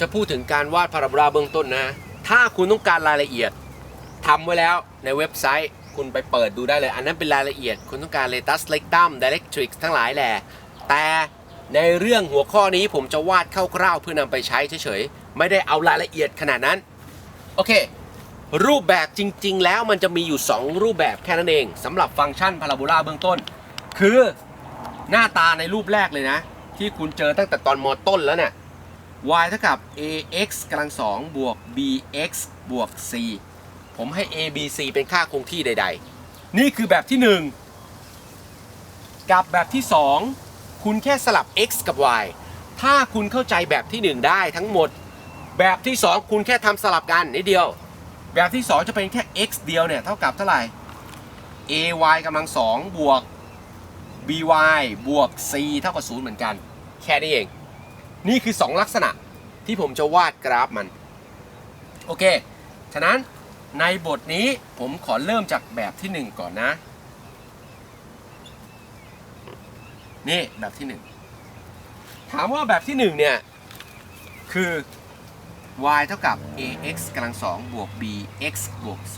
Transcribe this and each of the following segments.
จะพูดถึงการวาดพาราโบลาเบื้องต้นนะ ถ้าคุณต้องการรายละเอียดทำไว้แล้วในเว็บไซต์คุณไปเปิดดูได้เลย อันนั้นเป็นรายละเอียด คุณต้องการเลตัสเล็กดัมดิเรกทริกทั้งหลายแหละแต่ในเรื่องหัวข้อนี้ผมจะวาดคร่าวๆเพื่อนำไปใช้เฉยๆ ไม่ได้เอารายละเอียดขนาดนั้น โอเค รูปแบบจริงๆ แล้วมันจะมีอยู่ 2 รูปแบบแค่นั้นเองสำหรับฟังก์ชันพาราโบลาเบื้องต้น คือหน้าตาในรูปแรกเลยนะ ที่คุณเจอตั้งแต่ตอนมอต้นแล้วเนี่ย y เท่ากับ ax กำลังสองบวก bx บวก c ผมให้ a b c เป็นค่าคงที่ใด ๆ นี่คือแบบที่ 1 กับแบบที่ 2 คุณแค่สลับ x กับ y ถ้าคุณเข้าใจแบบที่ 1 ได้ทั้งหมด แบบที่ 2 คุณแค่ทำสลับกันนิดเดียว แบบที่ 2 จะเป็นแค่ x เดียวเนี่ยเท่ากับเท่าไหร่ ay กำลังสองบวก by บวก c เท่ากับ0เหมือนกัน แค่นี้เอง นี่คือ 2 ลักษณะที่ผมจะวาดกราฟมัน โอเค ฉะนั้นในบทนี้ผมขอเริ่มจากแบบที่ 1 ก่อนนะ นี่แบบที่ 1 ถามว่าแบบที่ 1 เนี่ย คือ y เท่ากับ ax กำลังสองบวก bx บวก c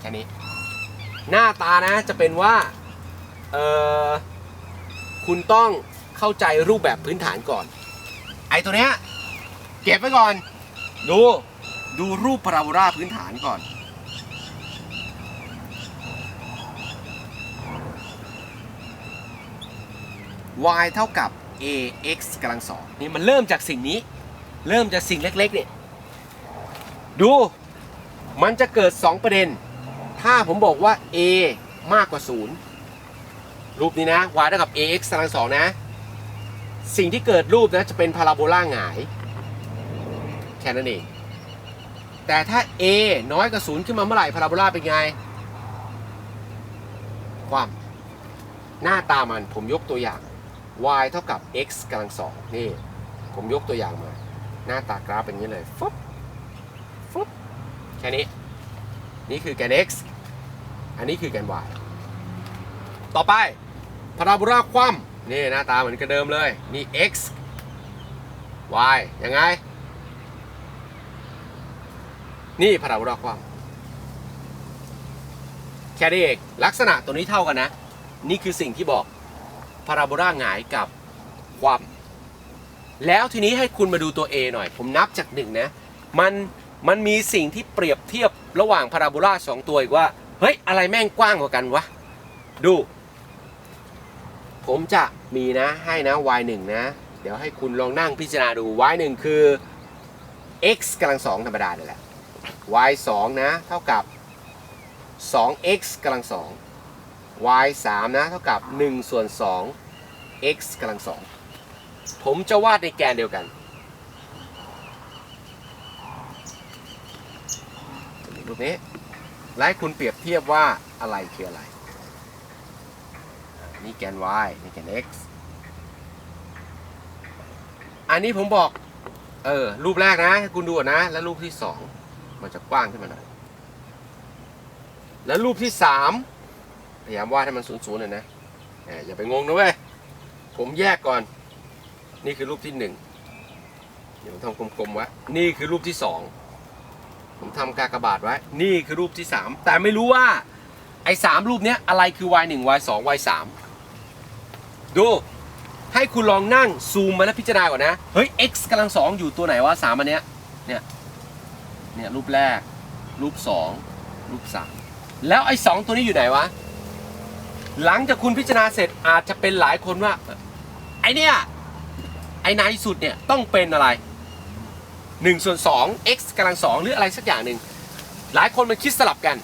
แค่นี้ หน้าตานะจะเป็นว่า เออคุณต้องเข้าใจรูปแบบพื้นฐานก่อน ไอตัวเนี้ยเก็บไว้ก่อน ดู ดูรูปพาราโบลาพื้นฐานก่อน y เท่ากับ ax กำลังสองนี่มันเริ่มจากสิ่งนี้ เริ่มจากสิ่งเล็กๆเนี่ยดู มันจะเกิด 2 ประเด็น ถ้าผมบอกว่า a มากกว่า 0 รูปนี้นะ y เท่ากับ ax กำลังสองนะ สิ่งที่เกิดรูปนะจะเป็นพาราโบลาหงาย แค่นั้นเอง แต่ถ้า a น้อยกว่า0ขึ้นมาเมื่อไหร่พาราโบลาเป็นไง ความ หน้าตามันผมยกตัวอย่าง y เท่ากับ x กำลังสองนี่ ผมยกตัวอย่างมา หน้าตากราฟเป็นอย่างนี้เลยฟึบฟึบแค่นี้ นี่คือแกน x อันนี้คือแกน y ต่อไปพาราโบลาคว่ำ นี่หน้าตาเหมือนกันเดิมเลยนี่ x y ยังไง นี่พาราโบลาคว่ำแค่นี้เองลักษณะตัวนี้เท่ากันนะ นี่คือสิ่งที่บอกพาราโบลาหงายกับความแล้วทีนี้ให้คุณมาดูตัว A หน่อย ผมนับจากหนึ่งนะ มันมันมีสิ่งที่เปรียบเทียบระหว่างพาราโบลาสองตัวอีกว่า เฮ้ย อะไรแม่งกว้างกว่ากันวะ ดู ผมจะมีนะให้นะ y 1นะ เดี๋ยวให้คุณลองนั่งพิจารณาดู y 1คือ x กำลังสองธรรมดาเลยแหละ y 2นะเท่ากับ 2x กำลังสอง y 3นะเท่ากับ 1 ส่วน 2 x กำลังสองผมจะวาดในแกนเดียวกันรูปนี้และให้คุณเปรียบเทียบว่าอะไรคืออะไร นี่แกน y นี่แกน x อันนี้ผมบอก เออ รูปแรกนะ คุณดูนะ แล้วรูปที่สองมันจะกว้างขึ้นมาหน่อย แล้วรูปที่สามพยายามวาดให้มันศูนย์ศูนย์หน่อยนะอออย่าไปงงนะเว้ย ผมแยกก่อน นี่คือรูปที่หนึ่งเดี๋ยวผมทำกลมๆไว้ นี่คือรูปที่สอง ผมทำกากบาทไว้ นี่คือรูปที่สาม แต่ไม่รู้ว่าไอ้สามรูปเนี้ยอะไรคือ y 1 y 2 y 3 ดู ให้คุณลองนั่งซูมมาแล้วพิจารณาก่อนนะ เฮ้ย x กำลังสองอยู่ตัวไหนวะสามอันเนี้ย เนี่ย เนี่ยรูปแรก รูปสองรูปสามแล้วไอ้สองตัวนี้อยู่ไหนวะ หลังจากคุณพิจารณาเสร็จอาจจะเป็นหลายคนว่า ไอเนี่ยไอในสุดเนี่ยต้องเป็นอะไร1ส่วน2 x กำลังสองหรืออะไรสักอย่างหนึ่ง หลายคนมันคิดสลับกัน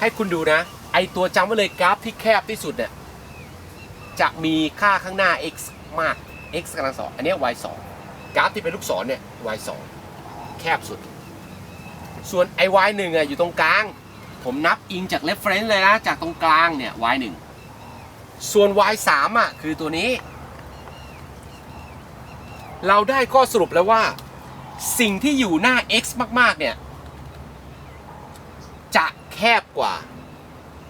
ให้คุณดูนะ ไอตัวจำไว้เลยกราฟที่แคบที่สุดเนี่ย จะมีค่าข้างหน้า x มาก x กำลังสองอันนี้ y 2กราฟที่เป็นลูกศรเนี่ย y 2แคบสุด ส่วนไอ y 1อะอยู่ตรงกลาง ผมนับอิงจาก reference เลยนะ จากตรงกลางเนี่ย y 1ส่วน y 3อะคือตัวนี้ เราได้ข้อสรุปแล้วว่า สิ่งที่อยู่หน้า x มาก ๆ เนี่ย จะแคบกว่า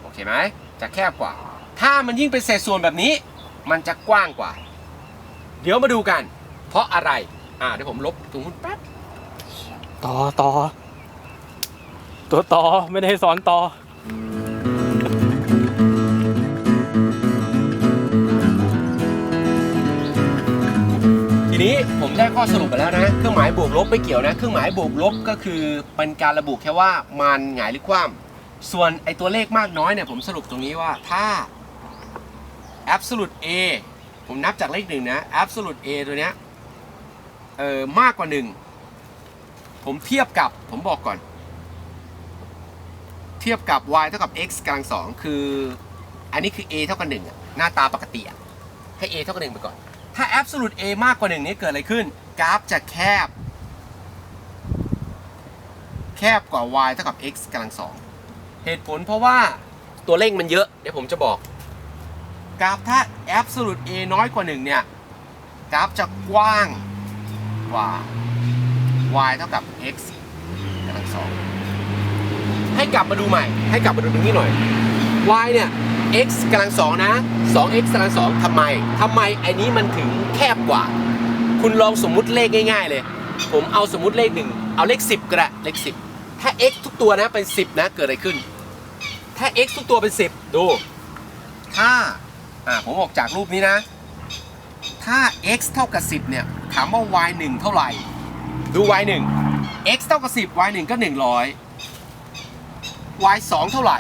โอเคไหมจะแคบกว่า ถ้ามันยิ่งเป็นเศษส่วนแบบนี้ มันจะกว้างกว่า เดี๋ยวมาดูกัน เพราะอะไร อ่าเดี๋ยวผมลบตรงนู้นแป๊บต่อต่อตัวต่อไม่ได้สอนต่อทีนี้ผมได้ข้อสรุปไปแล้วนะ เครื่องหมายบวกลบไม่เกี่ยวนะ เครื่องหมายบวกลบก็คือเป็นการระบุแค่ว่ามันหงายหรือคว่ำส่วนไอตัวเลขมากน้อยเนี่ยผมสรุปตรงนี้ว่าถ้า absolute a ผมนับจากเลขหนึ่งนะ absolute a ตัวเนี้ยเออมากกว่าหนึ่งผมเทียบกับผมบอกก่อน เทียบกับ y เท่ากับ x กำลังสองคือ อันนี้คือ a เท่ากับหนึ่งอะหน้าตาปกติอะให้ a เท่ากับหนึ่งไปก่อน ถ้า absolute a มากกว่าหนึ่งนี้เกิดอะไรขึ้น กราฟจะแคบ แคบกว่า y เท่ากับ x กำลังสองเหตุผลเพราะว่าตัวเลขมันเยอะ เดี๋ยวผมจะบอก กราฟถ้า absolute a น้อยกว่าหนึ่งเนี่ย กราฟจะกว้างกว่า y เท่ากับ x กำลังสองให้กลับมาดูใหม่ ให้กลับมาดูตรงนี้หน่อย y เนี่ย x กำลังสองนะ 2x กำลังสองทำไมทำไมไอ้นี้มันถึงแคบกว่า คุณลองสมมุติเลขง่าย ๆ เลย ผมเอาสมมุติเลขหนึ่งเอาเลข 10 ก็ได้เลข 10 ถ้า x ทุกตัวนะเป็น 10 นะ เกิดอะไรขึ้น ถ้า x ทุกตัวเป็น 10 ดู ถ้า อ่าผมออกจากรูปนี้นะ ถ้า x เท่ากับ 10 เนี่ย ถามว่า y 1 เท่าไหร่ ดู y 1 x เท่ากับ 10 y 1ก็ 100 y 2 เท่าไหร่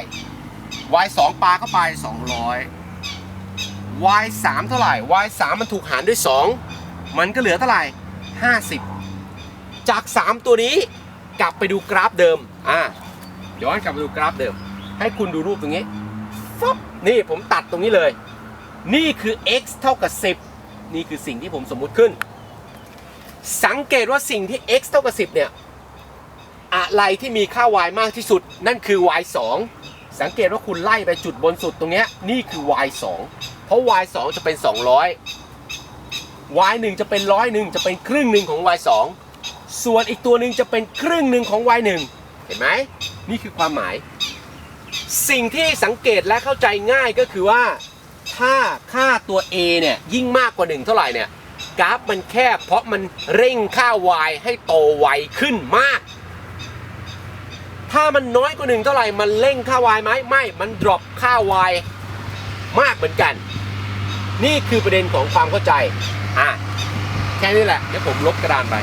y 2ปาเข้าไป 200 y 3เท่าไหร่ y 3มันถูกหารด้วย 2 มันก็เหลือเท่าไหร่ 50 จาก 3 ตัวนี้กลับไปดูกราฟเดิม อ่าย้อนกลับไปดูกราฟเดิม ให้คุณดูรูปตรงนี้ฟับนี่ผมตัดตรงนี้เลย นี่คือ x เท่ากับ 10 นี่คือสิ่งที่ผมสมมุติขึ้น สังเกตว่าสิ่งที่ x เท่ากับ 10 เนี่ย อะไรที่มีค่า y มากที่สุด นั่นคือ y 2สังเกตว่าคุณไล่ไปจุดบนสุดตรงเนี้ยนี่คือ y 2เพราะ y 2จะเป็น 200 y 1จะเป็นร้อยหนึ่งจะเป็นครึ่งหนึ่งของ y 2ส่วนอีกตัวหนึ่งจะเป็นครึ่งหนึ่งของ y 1เห็นไหมนี่คือความหมาย สิ่งที่สังเกตและเข้าใจง่ายก็คือว่า ถ้าค่าตัว a เนี่ยยิ่งมากกว่า 1 เท่าไหร่เนี่ยกราฟมันแคบเพราะมันเร่งค่า y ให้โตไวขึ้นมาก ถ้ามันน้อยกว่าหนึ่งเท่าไหร่มันเร่งค่า y ไหมไม่ มันดรอปค่า y มากเหมือนกัน นี่คือประเด็นของความเข้าใจ อะ แค่นี้แหละ เดี๋ยวผมลบกระดานไป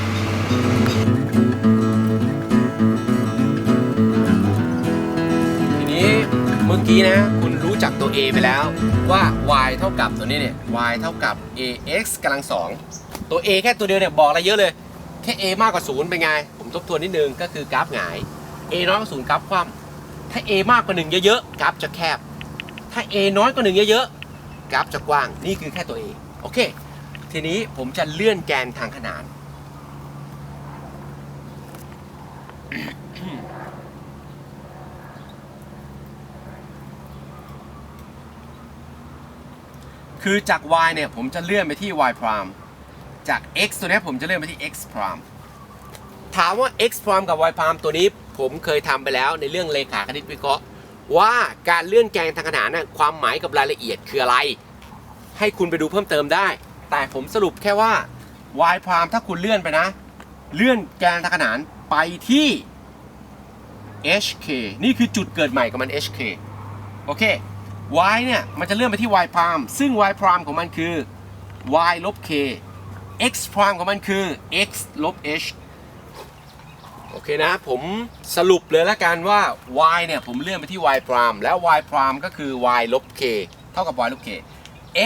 ทีนี้เมื่อกี้นะ คุณ จักตัว a ไปแล้วว่า y เท่ากับตัวนี้เนี่ย y เท่ากับ ax กำลังสองตัว a แค่ตัวเดียวเนี่ยบอกอะไรเยอะเลย แค่ a มากกว่าศูนย์เป็นไง ผมทบทวนนิดนึงก็คือกราฟหงาย a น้อยกว่าศูนย์กราฟคว่ำถ้า a มากกว่าหนึ่งเยอะๆกราฟจะแคบ ถ้า a น้อยกว่าหนึ่งเยอะๆกราฟจะกว้างนี่คือแค่ตัว a โอเค ทีนี้ผมจะเลื่อนแกนทางขนาน คือจาก y เนี่ยผมจะเลื่อนไปที่ y prime จาก x ตัวนี้ผมจะเลื่อนไปที่ x prime ถามว่า x prime กับ y prime ตัวนี้ผมเคยทำไปแล้วในเรื่องเลขาคณิตวิเคราะห์ ว่าการเลื่อนแกนทางขนานน่ะความหมายกับรายละเอียดคืออะไร ให้คุณไปดูเพิ่มเติมได้ แต่ผมสรุปแค่ว่า y prime ถ้าคุณเลื่อนไปนะ เลื่อนแกนทางขนานไปที่ hk นี่คือจุดเกิดใหม่ของมัน hk โอเค y เนี่ยมันจะเลื่อนไปที่ y prime ซึ่ง y prime ของมันคือ y ลบ k x prime ของมันคือ x ลบ h โอเคนะ ผมสรุปเลยละกันว่า y เนี่ยผมเลื่อนไปที่ y prime แล้ว y prime ก็คือ y ลบ k เท่ากับ y ลบ k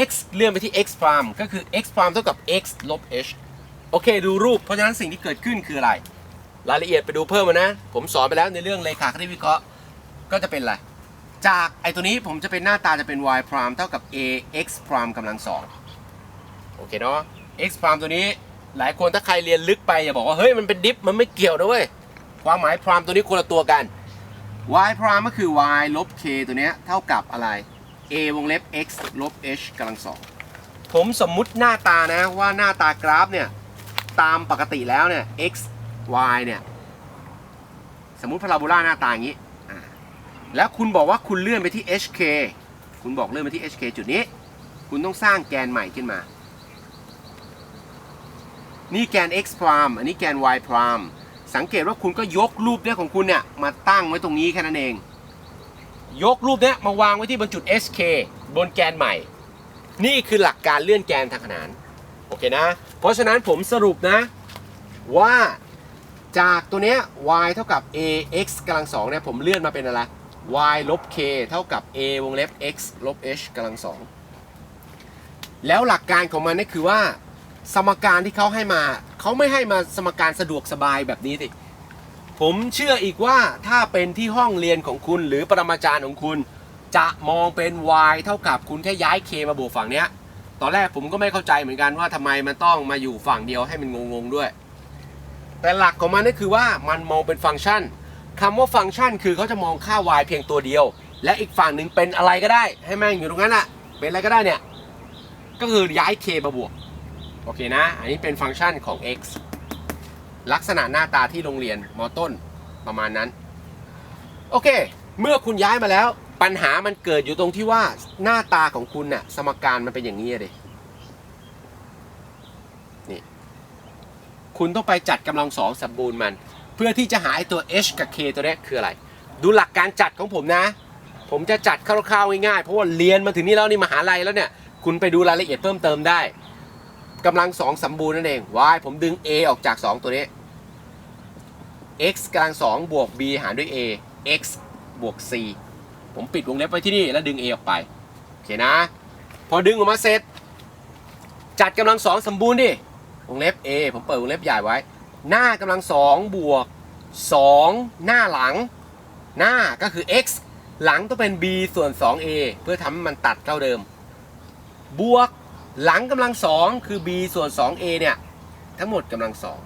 x เลื่อนไปที่ x prime ก็คือ x prime เท่ากับ x ลบ h โอเค ดูรูปเพราะฉะนั้นสิ่งที่เกิดขึ้นคืออะไร รายละเอียดไปดูเพิ่มมานะ ผมสอนไปแล้วในเรื่องเลขาคณิตวิเคราะห์ก็จะเป็นอะไร จากไอตัวนี้ผมจะเป็นหน้าตาจะเป็น y prime เท่ากับ a x prime กำลังสองโอเคเนาะ x prime ตัวนี้หลายคนถ้าใครเรียนลึกไปอย่าบอกว่า เฮ้ย มันเป็นดิฟมันไม่เกี่ยวนะเว้ย ความหมาย prime ตัวนี้คนละตัวกัน y prime ก็คือ y ลบ k ตัวเนี้ยเท่ากับอะไร a วงเล็บ x ลบ h กำลังสองผมสมมุติหน้าตานะว่าหน้าตากราฟเนี่ย ตามปกติแล้วเนี่ย x y เนี่ย สมมุติพาราโบลาหน้าตาอย่างนี้ แล้วคุณบอกว่าคุณเลื่อนไปที่ HK คุณบอกเลื่อนไปที่ HK จุดนี้ คุณต้องสร้างแกนใหม่ขึ้นมา นี่แกน x prime อันนี้แกน y prime สังเกตว่าคุณก็ยกรูปเนี้ยของคุณเนี่ยมาตั้งไว้ตรงนี้แค่นั้นเอง ยกรูปเนี้ยมาวางไว้ที่บนจุด sk บนแกนใหม่ นี่คือหลักการเลื่อนแกนทางขนานโอเคนะ เพราะฉะนั้นผมสรุปนะว่าจากตัวเนี้ย y เท่ากับ ax กำลังสองเนี่ยผมเลื่อนมาเป็นอะไร y ลบ k เท่ากับ a วงเล็บ x ลบ h กำลังสองแล้วหลักการของมันนี่คือว่า สมการที่เขาให้มา เขาไม่ให้มาสมการสะดวกสบายแบบนี้สิผมเชื่ออีกว่าถ้าเป็นที่ห้องเรียนของคุณหรือปรมาจารย์ของคุณ จะมองเป็น y เท่ากับคุณแค่ย้าย k มาบวกฝั่งเนี้ย ตอนแรกผมก็ไม่เข้าใจเหมือนกันว่าทำไมมันต้องมาอยู่ฝั่งเดียวให้มันงงๆด้วย แต่หลักของมันก็คือว่ามันมองเป็นฟังก์ชัน คำว่าฟังก์ชันคือเขาจะมองค่า y เพียงตัวเดียว และอีกฝั่งหนึ่งเป็นอะไรก็ได้ ให้แม่งอยู่ตรงนั้นอะเป็นอะไรก็ได้เนี่ย ก็คือย้าย k มาบวก โอเคนะ อันนี้เป็นฟังก์ชันของ x ลักษณะหน้าตาที่โรงเรียนมอต้นประมาณนั้น โอเค เมื่อคุณย้ายมาแล้ว ปัญหามันเกิดอยู่ตรงที่ว่าหน้าตาของคุณน่ะสมการมันเป็นอย่างนี้เลยนี่ คุณต้องไปจัดกำลังสองสมบูรณ์มัน เพื่อที่จะหาไอตัว h กับ k ตัวนี้คืออะไร ดูหลักการจัดของผมนะ ผมจะจัดคร่าวๆง่ายๆ เพราะว่าเรียนมาถึงนี่แล้วนี่มหาลัยแล้วเนี่ย คุณไปดูรายละเอียดเพิ่มเติมได้กำลังสองสมบูรณ์นั่นเอง y ผมดึง a ออกจาก 2 ตัวนี้ x กำลังสองบวก b หารด้วย a x บวก c ผมปิดวงเล็บไว้ที่นี่แล้วดึง a ออกไปโอเคนะ พอดึงออกมาเสร็จ จัดกำลังสองสมบูรณ์ดิวงเล็บ a ผมเปิดวงเล็บใหญ่ไว้ หน้ากำลังสองบวก 2 หน้าหลัง หน้าก็คือ x หลังต้องเป็น b ส่วน 2a เพื่อทำให้มันตัดเท่าเดิม บวกหลังกำลังสองคือ b ส่วน 2a เนี่ย ทั้งหมดกำลังสอง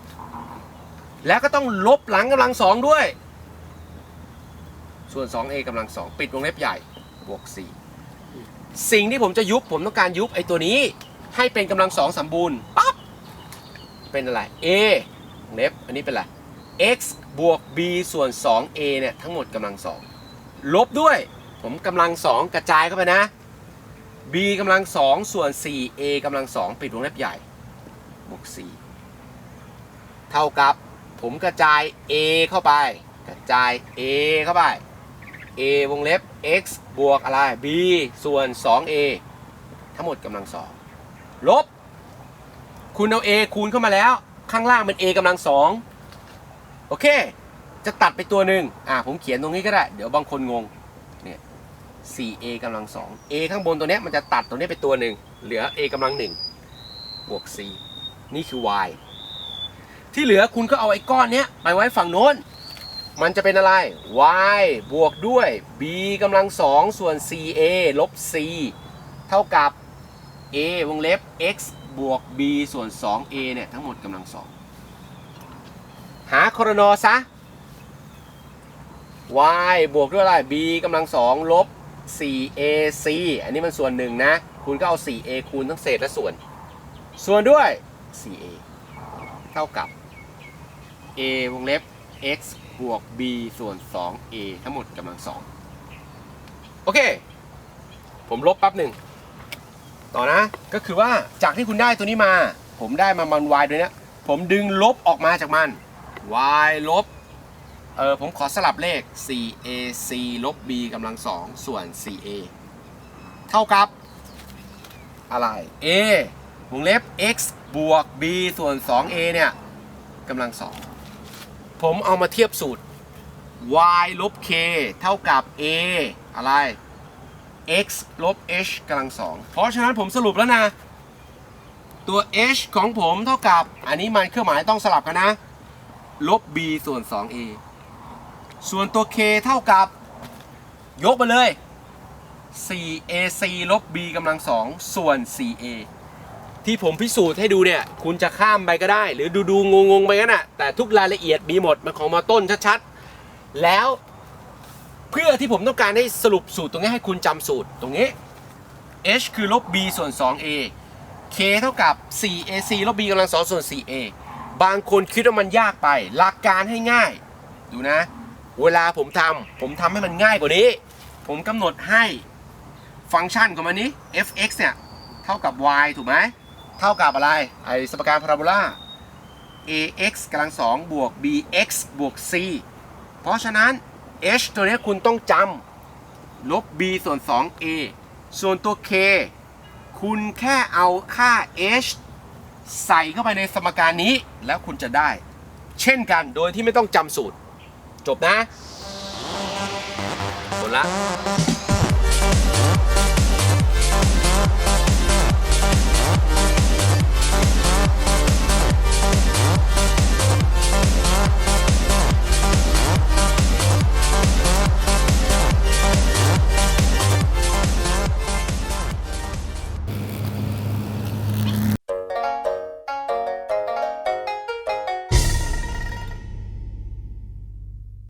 แล้วก็ต้องลบหลังกำลังสองด้วย ส่วน 2a กำลังสองปิดวงเล็บใหญ่บวก 4 สิ่งที่ผมจะยุบผมต้องการยุบไอ้ตัวนี้ ให้เป็นกำลังสองสมบูรณ์ปั๊บเป็นอะไร a เล็บอันนี้เป็นอะไร x บวก b ส่วน 2a เนี่ยทั้งหมดกำลังสองลบด้วย ผมกำลังสองกระจายเข้าไปนะ b กำลังสองส่วน 4a กำลังสองปิดวงเล็บใหญ่บวก 4 เท่ากับผมกระจาย a เข้าไป กระจาย a เข้าไป a วงเล็บ x บวกอะไร b ส่วน 2a ทั้งหมดกำลังสองลบ คุณเอา a คูณเข้ามาแล้ว ข้างล่างเป็น a กำลังสองโอเค จะตัดไปตัวหนึ่งอ่าผมเขียนตรงนี้ก็ได้ เดี๋ยวบางคนงงเนี่ย 4a กำลังสอง a ข้างบนตัวเนี้ยมันจะตัดตัวนี้ไปตัวหนึ่งเหลือ a กำลังหนึ่งบวก c นี่คือ y ที่เหลือคุณก็เอาไอ้ก้อนเนี้ยไปไว้ฝั่งโน้น มันจะเป็นอะไร y บวกด้วย b กำลังสองส่วน 4a ลบ c เท่ากับ a วงเล็บ x บวก b ส่วน 2a เนี่ยทั้งหมดกำลังสองหาคอรนอซะ y บวกด้วยอะไร b กำลังสองลบ 4ac อันนี้มันส่วนหนึ่งนะ คุณก็เอา 4a คูณทั้งเศษและส่วน ส่วนด้วย 4a เท่ากับ a วงเล็บ x บวก b ส่วน 2a ทั้งหมดกำลังสองโอเค ผมลบแป๊บหนึ่ง ต่อนะก็คือว่าจากที่คุณได้ตัวนี้มา ผมได้มามัน y ด้วยนะผมดึงลบออกมาจากมัน y ลบเออผมขอสลับเลข 4ac ลบ b กำลังสองส่วน 4a เท่ากับ อะไร a วงเล็บ x บวก b ส่วน 2a เนี่ยกำลังสองผมเอามาเทียบสูตร y ลบ k เท่ากับ a อะไร x ลบ h กำลังสองเพราะฉะนั้นผมสรุปแล้วนะ ตัว h ของผมเท่ากับ อันนี้มันเครื่องหมายต้องสลับกันนะ ลบ b ส่วน 2a ส่วนตัว k เท่ากับ ยกมาเลย 4ac ลบ b กำลังสองส่วน 4a ที่ผมพิสูจน์ให้ดูเนี่ย คุณจะข้ามไปก็ได้ หรือดูดูงงงไปกันนะแต่ทุกรายละเอียดมีหมด มันของมาต้นชัดๆ แล้ว เพื่อที่ผมต้องการให้สรุปสูตรตรงนี้ให้คุณจำสูตรตรงนี้ h คือลบ b ส่วน 2a k เท่ากับ 4ac ลบ b กำลังสองส่วน 4a บางคนคิดว่ามันยากไป หลักการให้ง่าย ดูนะ เวลาผมทำผมทำให้มันง่ายกว่านี้ ผมกำหนดให้ฟังก์ชันของมันนี้ fx เนี่ยเท่ากับ y ถูกไหม เท่ากับอะไร ไอสมการพาราโบลา ax กำลังสองบวก bx บวก c เพราะฉะนั้น h ตัวนี้คุณต้องจำลบ b ส่วน 2a ส่วนตัว k คุณแค่เอาค่า h ใส่เข้าไปในสมการนี้แล้วคุณจะได้ เช่นกันโดยที่ไม่ต้องจำสูตร จบนะหมดละ